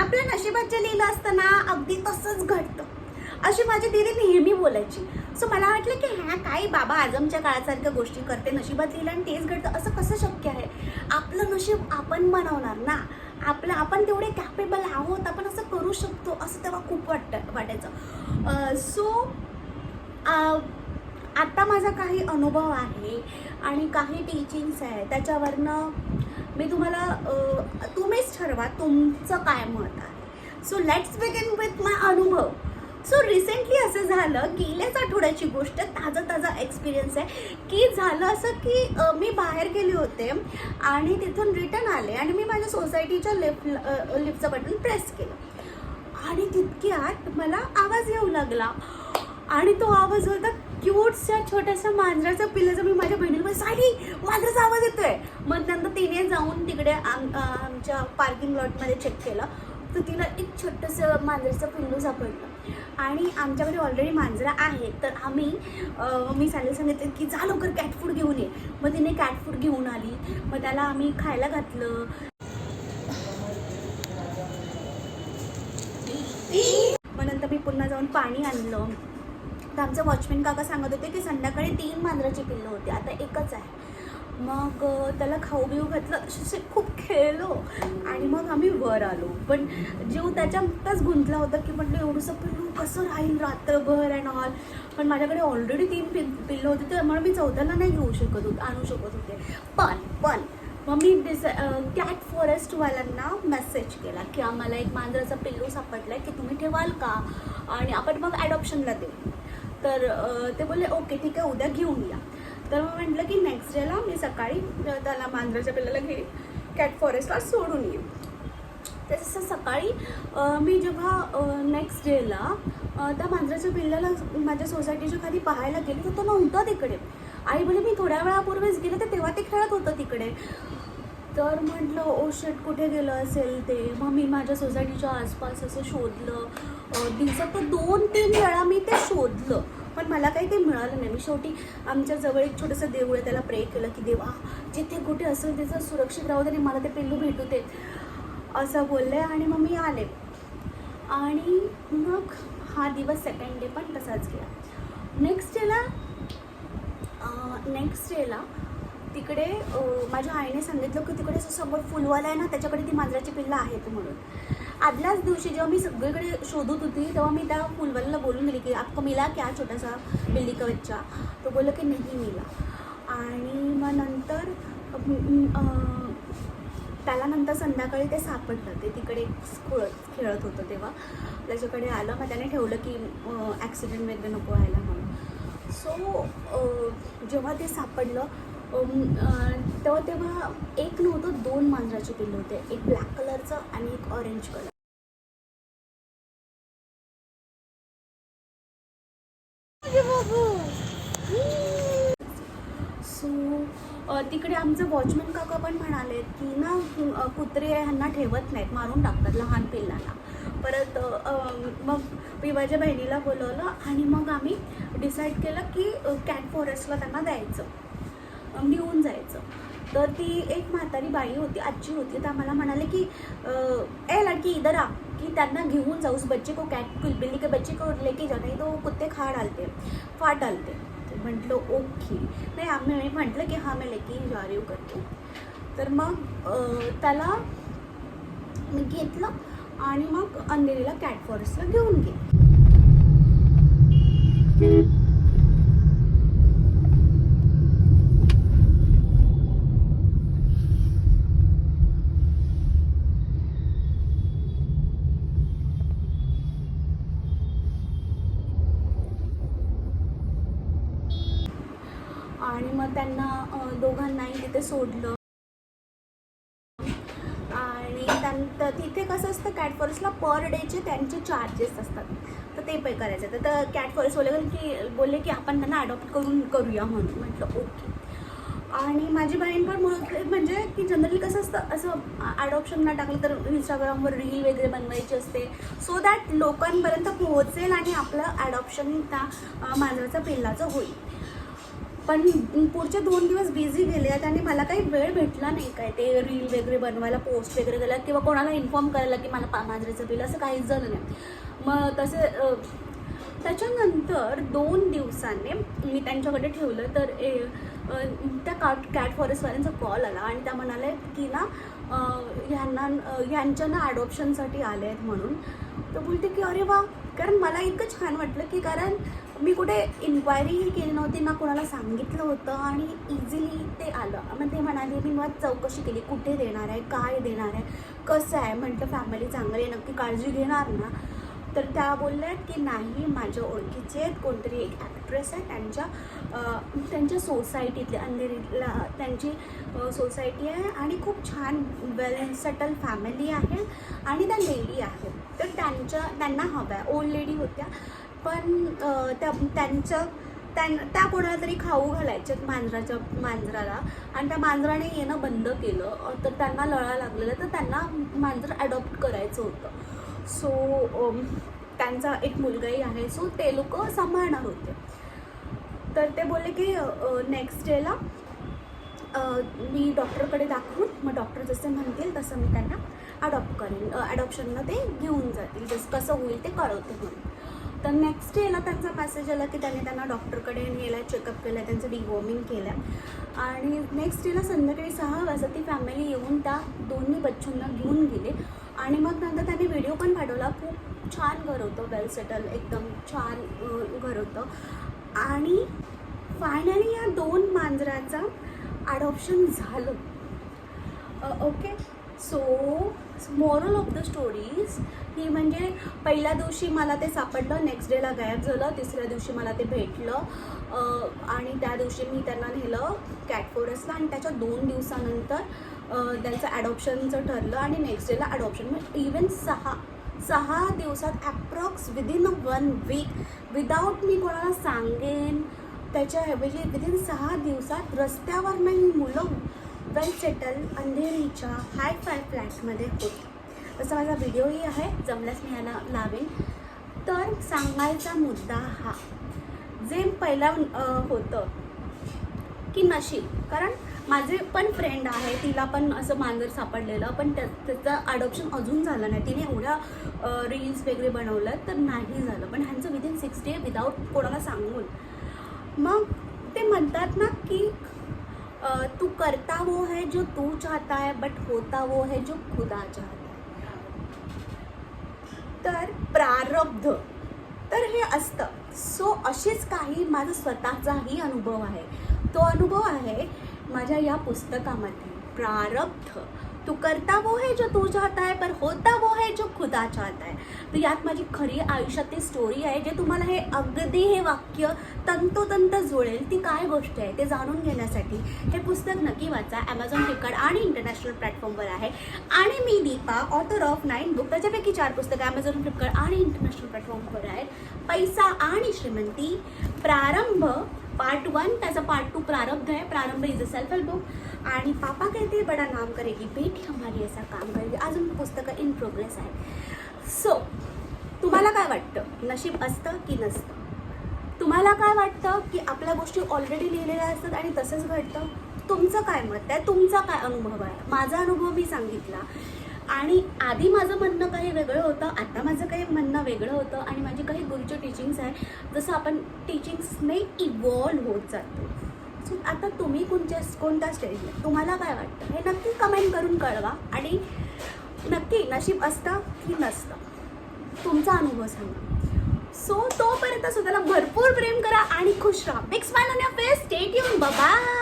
आपल्या नशिबात जे लिहिलं असतं ना अगदी तसंच घडतं. अशी माझी दिदी नेहमी बोलायची. सो मला वाटलं की ह्या काही बाबा आजमच्या काळासारख्या गोष्टी करते नशिबात लिहिलं आणि तेच घडतं. असं कसं शक्य आहे? आपलं नशीब आपण बनवणार ना. आपलं आपण तेवढे कॅपेबल आहोत आपण असं करू शकतो असं तेव्हा खूप वाटतं वाटायचं. सो आत्ता माझा काही अनुभव आहे आणि काही टीचिंग्स आहे त्याच्यावरनं मी तुम्हाला तुम्हीच ठरवा तुमचं काय मत आहे. So let's begin with my अनुभव. सो रिसेंटली असं झालं गेल्याच आठवड्याची गोष्ट ताजा ताजा एक्सपिरियन्स आहे की झालं असं की मी बाहेर गेले होते आणि तिथून रिटर्न आले आणि मी माझ्या सोसायटीच्या लिफ्ट लिफ्टचं बटन प्रेस केलं. आणि तितक्यात मला आवाज येऊ लागला. आणि तो आवाज होता क्यूटच्या छोट्याशा मांजराचं पिल्लाचं मी माझ्या बहिणीला साडी मांजराचा आवाज येतोय. मग नंतर तिने जाऊन तिकडे आम- आमच्या पार्किंग लॉटमध्ये चेक केलं. तर तिला एक छोटंसं मांजराचं पिल्लू सापडलं. आणि आमच्याकडे ऑलरेडी मांजरं आहेत. तर आम्ही मी सांगितलं सांगितलं की जा लवकर कॅट फूड घेऊन ये. मग तिने कॅट फूड घेऊन आली. मग त्याला आम्ही खायला घातलं. मग नंतर मी पुन्हा जाऊन पाणी आणलं. तर आमचं वॉचमॅन काका सांगत होते की संध्याकाळी तीन मांजराची पिल्लं होती. आता एकच आहे. मग त्याला खाऊ बिऊ घातलं. असे खूप खेळलो हो. आणि मग आम्ही वर आलो. पण जीव त्याच्यातच गुंतला होता की म्हटलं एवढंसं पिल्लू कसं राहील रात्रभर अँड ऑल पण माझ्याकडे ऑलरेडी तीन पि पिल्लं होती. त्यामुळे मी चौथ्याला नाही घेऊ शकत होत आणू शकत होते. पण पण मग मी डिस कॅट फॉरेस्टवाल्यांना मेसेज केला की आम्हाला एक मांजराचा पिल्लू सापडला आहे की तुम्ही ठेवाल का? आणि आपण मग ॲडॉप्शनला देऊ तर ते बोलले ओके ठीक आहे उद्या घेऊन या. तर मग म्हटलं की नेक्स्ट डेला मी सकाळी त्याला मांजराच्या पिल्लाला घेईन कॅट फॉरेस्टला सोडून येईन. तर तसं सकाळी मी जेव्हा नेक्स्ट डेला त्या मांजराच्या पिल्लाला माझ्या सोसायटीच्या खाली पाहायला गेले तर तो नव्हता तिकडे. आई म्हणजे मी थोड्या वेळापूर्वीच गेले तर तेव्हा ते खेळत होतं तिकडे. तर म्हटलं ओ शेट कुठे गेलं असेल ते? मग मी माझ्या सोसायटीच्या आसपास असं शोधलं. दिवसात दोन तीन वेळा मी ते शोधलं. पण मला काही ते मिळालं नाही. मी शेवटी आमच्या जवळ एक छोटंसं देऊळ आहे त्याला प्रे केलं की देवा जिथे कुठे असेल तिथं सुरक्षित राहू दे आणि मला ते पिल्लू भेटू दे. असं बोलले आणि मग मी आले. आणि मग हा दिवस सेकंड डे पण तसाच गेला. नेक्स्ट डेला नेक्स्ट डेला तिकडे माझ्या आईने सांगितलं की तिकडे समोर फुलवाला आहे ना त्याच्याकडे ती मांजराची पिल्लं आहेत म्हणून. आदल्याच दिवशी जेव्हा मी सगळीकडे शोधत होती तेव्हा मी त्या फुलवाल्याला बोलून गेली की आपको मिला क्या छोटासा बिल्ली का बच्चा? तो बोलला की नाही मिला. आणि मग नंतर त्याला नंतर संध्याकाळी ते सापडलं. ते तिकडे खेळत खेळत होतं तेव्हा. त्याच्याकडे आलं मग त्याने ठेवलं की ॲक्सिडेंट वगैरे नको व्हायला म्हणून. सो जेव्हा ते सापडलं तेव्हा तेव्हा एक नव्हतं दोन मांजराचे पिल्लं होते. एक ब्लॅक कलरचं आणि एक ऑरेंज कलर सो अ, तिकडे आमचे वॉचमन काका पण म्हणाले की ना कुत्रे ह्यांना ठेवत नाहीत मारून टाकतात लहान पिल्लांना. परत मग मी माझ्या बहिणीला बोलवलं आणि मग आम्ही डिसाईड केलं की कॅट फॉरेस्टला त्यांना द्यायचं. घेऊन जायचं. तर ती एक म्हातारी बाई होती आजी होती तर आम्हाला म्हणाले की ए लड़की इधर आ कि त्यांना घेऊन जाऊस बच्चे को कैट बिल्ली के बच्चे को लेके जाना नाही तो कुत्ते खा डालते फाट डालते म्हटलं ओके. नाही आम्ही मी म्हटलं की हां मी लेके जा करतो. तर मग त्याला मी घेतलं आणि मग अंधेरीला कॅट फॉरेस्टला घेऊन गेले. आणि मग त्यांना दोघांनाही तिथे सोडलं. आणि त्यानंतर तिथे कसं असतं कॅट फॉरेस्टला पर डेचे त्यांचे चार्जेस असतात. तर ते पे करायचे. तर- तर कॅट फॉरेस्ट बोलले की बोलले की आपण त्यांना अडॉप्ट करून करूया म्हणून. म्हटलं ओके. आणि माझी बहीण पण म्हटली म्हणजे की जनरली कसं असतं असं अडॉप्शनला टाकलं तर इंस्टाग्रामवर रील वगैरे बनवायची असते. सो दॅट लोकांपर्यंत पोहोचेल आणि आपलं अडॉप्शन त्या अं, मांजराचं पिल्लाचं होईल. पण पुढचे दोन दिवस बिझी गेले आहेत आणि मला काही वेळ भेटला नाही काय. ते रील वगैरे बनवायला पोस्ट वगैरे करायला किंवा कोणाला इन्फॉर्म करायला की मला पा बिल असं काहीच झालं नाही. मग तसे त्याच्यानंतर दोन दिवसांनी मी त्यांच्याकडे ठेवलं. तर ए त्या काट कॅट फॉरेस्टवाल्यांचा कॉल आला आणि त्या म्हणाल्या की ना ह्यांना ह्यांच्या ना ॲडॉप्शनसाठी आले आहेत म्हणून. तर बोलते की अरे वा! कारण मला इतकं छान वाटलं की कारण मी कुठे इन्क्वायरीही केली नव्हती ना कोणाला सांगितलं होतं आणि इझिली ते आलं. मग ते म्हणाले मी मग चौकशी केली कुठे देणार आहे काय देणार आहे कसं आहे? म्हटलं फॅमिली चांगली आहे नक्की काळजी घेणार ना? तर त्या बोलल्या की नाही माझ्या ओळखीचे आहेत कोणतरी एक ॲक्ट्रेस आहे त्यांच्या त्यांच्या सोसायटीतले अंधेरीला त्यांची सोसायटी आहे आणि खूप छान वेल सेटल फॅमिली आहे आणि त्या लेडी आहेत. तर त्यांच्या त्यांना हव्या आहे ओल्ड लेडी होत्या. पण त्या त्यांचं त्यां त्या कोणाला तरी खाऊ घालायच्यात मांजराच्या मांजराला. आणि त्या मांजराने येणं बंद केलं. तर त्यांना लळा लागलेला. तर त्यांना मांजर अडॉप्ट करायचं होतं. सो त्यांचा एक मुलगाही आहे. सो ते लोक सांभाळणार होते. तर ते बोलले की नेक्स्ट डेला मी डॉक्टरकडे दाखवून मग डॉक्टर जसे म्हणतील तसं मी त्यांना अडॉप्ट करेन. ॲडॉप्शनला ते घेऊन जातील. जसं कसं होईल ते कळवते म्हणून तर नेक्स्ट डेला त्यांचा पॅसेज आला की त्यांनी त्यांना डॉक्टरकडे नेलं चेकअप केलं त्यांचं डिवॉर्मिंग केलं आणि नेक्स्ट डेला संध्याकाळी सहा वाजता ती फॅमिली येऊन त्या दोन्ही बच्चूंना घेऊन गेले. आणि मग नंतर त्यांनी व्हिडिओ पण पाठवला. खूप छान घर होतं वेल सेटल एकदम छान घर होतं. आणि फायनली या दोन मांजराचं ॲडॉप्शन झालं. Okay so moral of the stories ही म्हणजे पहिल्या दिवशी मला ते सापडलं नेक्स्ट डेला गायब झालं तिसऱ्या दिवशी मला ते भेटलं. आणि त्या दिवशी मी त्यांना नेलं कॅट फॉरेस्टला आणि त्याच्या दोन दिवसानंतर त्यांचं ॲडॉप्शनचं ठरलं आणि नेक्स्ट डेला ॲडॉप्शन मग इवन सहा सहा दिवसात approx within a one week without मी कोणाला सांगेन त्याच्याऐवजी विदिन सहा दिवसात रस्त्यावर नाही मुलं वेल सेटल अंधेरीच्या हाय फाय फ्लॅटमध्ये होती. असा माझा व्हिडिओही आहे. जमल्यास मी याला लावेन. तर सांगायचा मुद्दा हा जे पहिला होतं की नशीब. कारण माझे पण फ्रेंड आहे तिला पण असं मांजर सापडलेलं पण त्या त्याचं अडॉप्शन अजून झालं नाही. तिने एवढ्या रील्स वगैरे बनवलं तर नाही झालं. पण ह्यांचं विदिन सिक्स डे विदाऊट कोणाला सांगून. मग ते म्हणतात ना की तू करता वो है जो तू चाहता है बट होता वो है जो खुदा चाहता है। तर प्रारब्ध तर हे असतं. सो असेच काही माझा स्वतःचाही अनुभव आहे. तो अनुभव आहे माझ्या या पुस्तकामध्ये. प्रारब्ध. तू करता वो है जो तू चाहता है पर होता वो है जो खुदा चाहता है। तर यात माझी खरी आयुष्यातली स्टोरी आहे जे तुम्हाला हे अगदी हे वाक्य तंतोतंत जुळेल. ती काय गोष्ट आहे ते जाणून घेण्यासाठी हे पुस्तक नक्की वाचा. ॲमेझॉन फ्लिपकार्ट आणि इंटरनॅशनल प्लॅटफॉर्मवर आहे. आणि मी Deepa author of nine book त्याच्यापैकी चार पुस्तकं ॲमेझॉन फ्लिपकार्ट आणि इंटरनॅशनल प्लॅटफॉर्मवर आहेत. पैसा आणि श्रीमंती. प्रारंभ पार्ट वन त्याचा पार्ट टू प्रारब्ध आहे. Prarambh is a self help book आणि पापा कहते बडा नाम करेगी बेटी हमारी असा काम करेगी. अजून पुस्तकं इन प्रोग्रेस आहे. सो तुम्हाला काय वाटतं? नशीब असतं की नसतं? तुम्हाला काय वाटतं की आपल्या गोष्टी ऑलरेडी लिहिलेल्या असतात आणि तसंच घडतं? तुमचं काय मत आहे? तुमचा काय अनुभव आहे? माझा अनुभव मी सांगितला. आणि आधी माझं म्हणणं काही वेगळं होतं आता माझं काही म्हणणं वेगळं होतं आणि माझी काही गुरुचे टीचिंग्स आहे जसं आपण टीचिंग्सने इव्हॉल्व होत जातो. सो आता तुम्ही कोणत्या कोणत्या स्टेजला तुम्हाला काय वाटतं? हे नक्की कमेंट करून कळवा आणि नक्की नशीब असतं की नसतं? तुमचा अनुभव सांगा. सो तोपर्यंत स्वतःला भरपूर प्रेम करा आणि खुश राहा. Big smile on your face state येऊन बाय